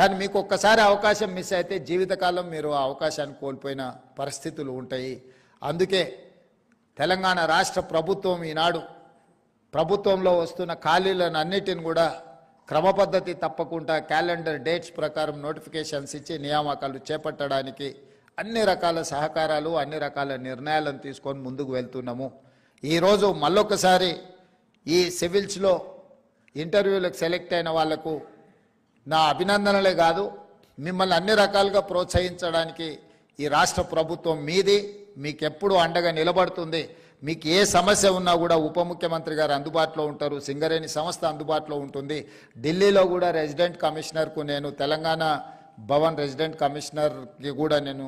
కానీ మీకు ఒక్కసారి అవకాశం మిస్ అయితే జీవితకాలం మీరు ఆ అవకాశాన్ని కోల్పోయిన పరిస్థితులు ఉంటాయి. అందుకే తెలంగాణ రాష్ట్ర ప్రభుత్వం ఈనాడు ప్రభుత్వంలో వస్తున్న ఖాళీలను అన్నిటిని కూడా క్రమపద్ధతి తప్పకుండా క్యాలెండర్ డేట్స్ ప్రకారం నోటిఫికేషన్స్ ఇచ్చి నియామకాలు చేపట్టడానికి అన్ని రకాల సహకారాలు అన్ని రకాల నిర్ణయాలను తీసుకొని ముందుకు వెళ్తున్నాము. ఈరోజు మళ్ళొకసారి ఈ సివిల్స్లో ఇంటర్వ్యూలకు సెలెక్ట్ అయిన వాళ్ళకు నా అభినందనలే కాదు మిమ్మల్ని అన్ని రకాలుగా ప్రోత్సహించడానికి ఈ రాష్ట్ర ప్రభుత్వం మీది మీకు ఎప్పుడు అండగా నిలబడుతుంది మీకు ఏ సమస్య ఉన్నా కూడా ఉప ముఖ్యమంత్రి గారు అందుబాటులో ఉంటారు సింగరేణి సంస్థ అందుబాటులో ఉంటుంది. ఢిల్లీలో కూడా రెసిడెంట్ కమిషనర్కు నేను తెలంగాణ భవన్ రెసిడెంట్ కమిషనర్కి కూడా నేను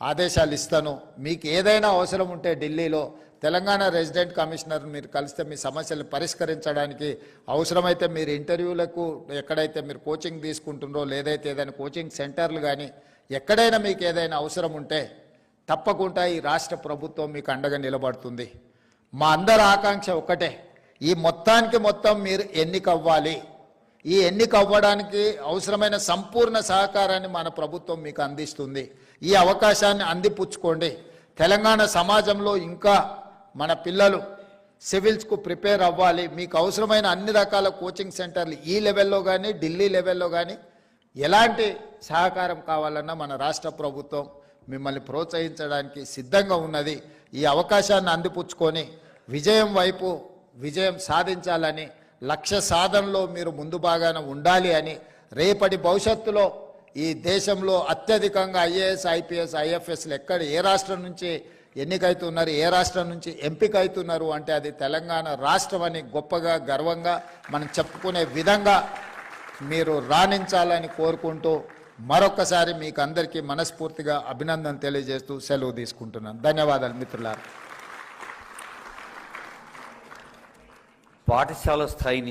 ఆదేశాలు ఇస్తాను. మీకు ఏదైనా అవసరం ఉంటే ఢిల్లీలో తెలంగాణ రెసిడెంట్ కమిషనర్ మీరు కలిస్తే మీ సమస్యలు పరిష్కరించడానికి అవసరమైతే మీరు ఇంటర్వ్యూలకు ఎక్కడైతే మీరు కోచింగ్ తీసుకుంటుండ్రో లేదైతే ఏదైనా కోచింగ్ సెంటర్లు కానీ ఎక్కడైనా మీకు ఏదైనా అవసరం ఉంటే తప్పకుండా ఈ రాష్ట్ర ప్రభుత్వం మీకు అండగా నిలబడుతుంది. మా అందరి ఆకాంక్ష ఒకటే ఈ మొత్తానికి మొత్తం మీరు ఎన్నికవ్వాలి. ఈ ఎన్నిక అవ్వడానికి అవసరమైన సంపూర్ణ సహకారాన్ని మన ప్రభుత్వం మీకు అందిస్తుంది. ఈ అవకాశాన్ని అందిపుచ్చుకోండి. తెలంగాణ సమాజంలో ఇంకా మన పిల్లలు సివిల్స్కు ప్రిపేర్ అవ్వాలి. మీకు అవసరమైన అన్ని రకాల కోచింగ్ సెంటర్లు ఈ లెవెల్లో కానీ ఢిల్లీ లెవెల్లో కానీ ఎలాంటి సహకారం కావాలన్నా మన రాష్ట్ర ప్రభుత్వం మిమ్మల్ని ప్రోత్సహించడానికి సిద్ధంగా ఉన్నది. ఈ అవకాశాన్ని అందిపుచ్చుకొని విజయం వైపు విజయం సాధించాలని లక్ష్య సాధనలో మీరు ముందు భాగాన ఉండాలి అని రేపటి భవిష్యత్తులో ఈ దేశంలో అత్యధికంగా ఐఏఎస్ ఐపీఎస్ ఐఎఫ్ఎస్లు ఎక్కడ ఏ రాష్ట్రం నుంచి ఎన్నికైతున్నారు ఏ రాష్ట్రం నుంచి ఎంపిక అవుతున్నారు అంటే అది తెలంగాణ రాష్ట్రం అని గొప్పగా గర్వంగా మనం చెప్పుకునే విధంగా మీరు రాణించాలని కోరుకుంటూ మరొకసారి మీకు అందరికీ మనస్ఫూర్తిగా అభినందన తెలియజేస్తూ సెలవు తీసుకుంటున్నాను. ధన్యవాదాలు మిత్రులారా. పాఠశాల స్థాయి